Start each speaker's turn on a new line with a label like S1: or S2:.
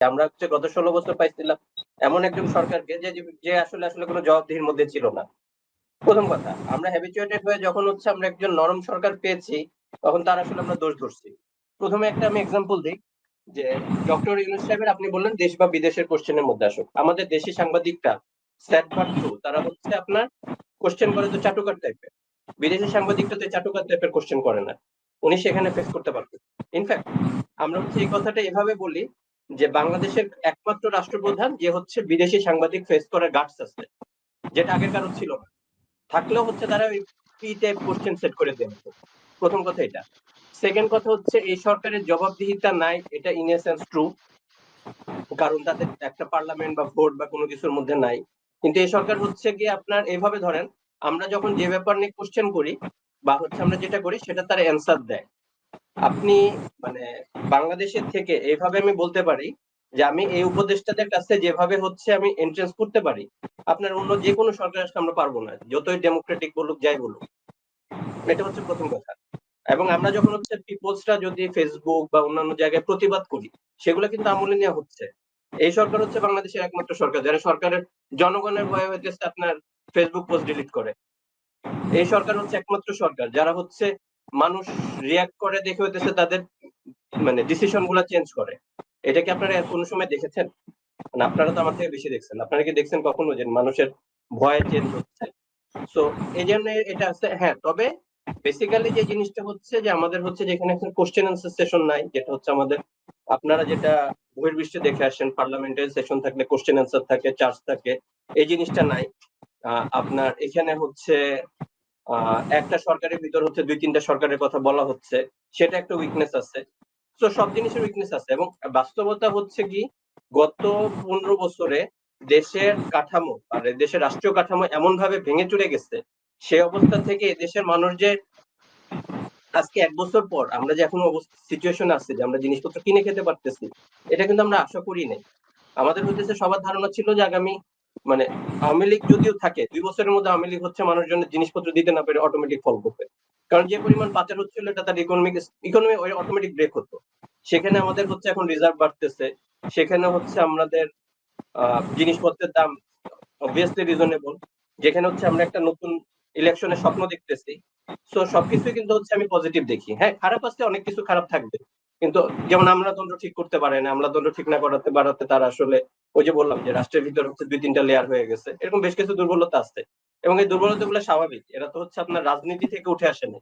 S1: আমরা হচ্ছে গত ষোলো বছর পাইছিলাম, এমন একজন সরকারকে যে যে আসলে আসলে কোনো জবাবদিহির মধ্যে ছিল না। প্রথম কথা, আমরা হ্যাবিচুয়েটেড হয়ে যখন হচ্ছে আমরা একজন নরম সরকার পেয়েছি, তখন তার আসলে আমরা দোষ ধরছি। প্রথমে একটা আমি এক্সাম্পল দিই, যে ডক্টর ইউনুস সাহেবের আপনি বললেন, দেশ বা বিদেশের কোশ্চেনের মধ্যে আসুক। আমাদের দেশি সাংবাদিকটা স্যাট তারা হচ্ছে আপনার কোশ্চেন করে তো চাটুকার টাইপের বিদেশি সাংবাদিকটা তো চাটুকার টাইপের কোশ্চেন করে না। উনি সেখানে ফেস করতে পারবেন। ইনফ্যাক্ট আমরা হচ্ছে এই কথাটা এভাবে বলি যে বাংলাদেশের একমাত্র রাষ্ট্রপ্রধান, যে হচ্ছে বিদেশি সাংবাদিক ফেস করার গার্ডস আছে, যেটা আগের কারণ ছিল না। থাকলেও হচ্ছে তারা ওই টাইপ কোশ্চেন সেট করে হতো প্রথম কথা এটা। সেকেন্ড কথা হচ্ছে, এই সরকারের জবাবদিহিতা নাই, এটা ইন এসেন্স ট্রু কারণ তাদের একটা পার্লামেন্ট বা ভোট বা কোনো কিছুর মধ্যে নাই। কিন্তু এই সরকার হচ্ছে গিয়ে আপনার এভাবে ধরেন, আমরা যখন যে ব্যাপার নিয়ে কোশ্চেন করি, বা হচ্ছে আমরা যেটা করি, সেটা তারা অ্যান্সার দেয়। আপনি মানে বাংলাদেশের থেকে এইভাবে আমি বলতে পারি যে আমি এই উপদেষ্টাদের কাছে যেভাবে হচ্ছে আমি এন্ট্রেন্স করতে পারি, আপনার অন্য যে কোনো সরকারের কাছে আমরা পারব না, যতই ডেমোক্রেটিক বলুক, যাই বলুক। এটা হচ্ছে প্রথম কথা। এবং আমরা যখন হচ্ছে পিপলসরা যদি ফেসবুক বা অন্যান্য জায়গায় প্রতিবাদ করি, সেগুলো কিন্তু আমলে নেওয়া হচ্ছে। এই সরকার হচ্ছে বাংলাদেশের একমাত্র সরকার, যারা সরকারের জনগণের ভয়ে হইতেছে আপনার ফেসবুক পোস্ট ডিলিট করে। এই সরকার হচ্ছে একমাত্র সরকার, যারা হচ্ছে মানুষ রিয়াক্ট করে দেখে হইতেছে তাদের মানে ডিসিশনগুলা চেঞ্জ করে। এটা কি আপনারা কোনো সময় দেখেছেন? মানে আপনারা তো আমার থেকে বেশি দেখছেন। আপনারা কি দেখছেন কখনো যে মানুষের ভয় চেঞ্জ হচ্ছে? সো এই জন্য এটা আছে হ্যাঁ তবে বেসিক্যালি যে জিনিসটা হচ্ছে যে আমাদের হচ্ছে যেখানে কোশ্চেন আনসার সেশন নাই, যেটা হচ্ছে আমাদের, আপনারা যেটা বহির্বিশ্বে দেখে আসেন পার্লামেন্টের সেশন থাকলে কোশ্চেন আনসার থাকে চার্জ থাকে, এই জিনিসটা নাই। আপনার এখানে হচ্ছে একটা সরকারের ভিতর হচ্ছে দুই তিনটা সরকারের কথা বলা হচ্ছে, সেটা একটা উইকনেস আছে। তো সব জিনিসের উইকনেস আছে এবং বাস্তবতা হচ্ছে কি, গত পনেরো বছরে দেশের কাঠামো, আর দেশের রাষ্ট্রীয় কাঠামো এমন ভাবে ভেঙে চুরে গেছে, সে অবস্থা থেকে দেশের মানুষ যে আজকে এক বছর পর আমরা যে এখন সিচুয়েশন আছে যে আমরা জিনিসপত্র কিনে খেতে পারতেছি, এটা কিন্তু আমরা আশা করি নাই। আমাদের হচ্ছে সবার ধারণা ছিল যে আগামী মানে আওয়ামী লীগ যদিও থাকে, দুই বছরের মধ্যে আওয়ামী লীগ হচ্ছে মানুষজনের জিনিসপত্র দিতে না পেরে অটোমেটিক ফল করবে। কারণ যে পরিমাণ পাচার হচ্ছিল, এটা তার ইকোনমিক ইকোনমি অটোমেটিক ব্রেক হতো। সেখানে আমাদের হচ্ছে এখন রিজার্ভ বাড়তেছে, সেখানে হচ্ছে আমাদের জিনিসপত্রের দাম অবভিয়াসলি রিজনেবল যেখানে হচ্ছে আমরা একটা নতুন ইলেকশনের স্বপ্ন দেখতেছি। সো সবকিছুই কিন্তু হচ্ছে আমি পজিটিভ দেখি। হ্যাঁ খারাপ আসতে অনেক কিছু খারাপ থাকবে। কিন্তু যেমন আমলাতন্ত্র ঠিক করতে পারে না আমলাতন্ত্র ঠিক না করাতে, বাড়াতে তারা আসলে ওই যে বললাম যে রাষ্ট্রের ভিতর হচ্ছে দুই তিনটা লেয়ার হয়ে গেছে। এরকম বেশ কিছু দুর্বলতা আছে। এবং এই দুর্বলতা গুলো স্বাভাবিক। এরা তো হচ্ছে আপনার রাজনীতি থেকে উঠে আসেনি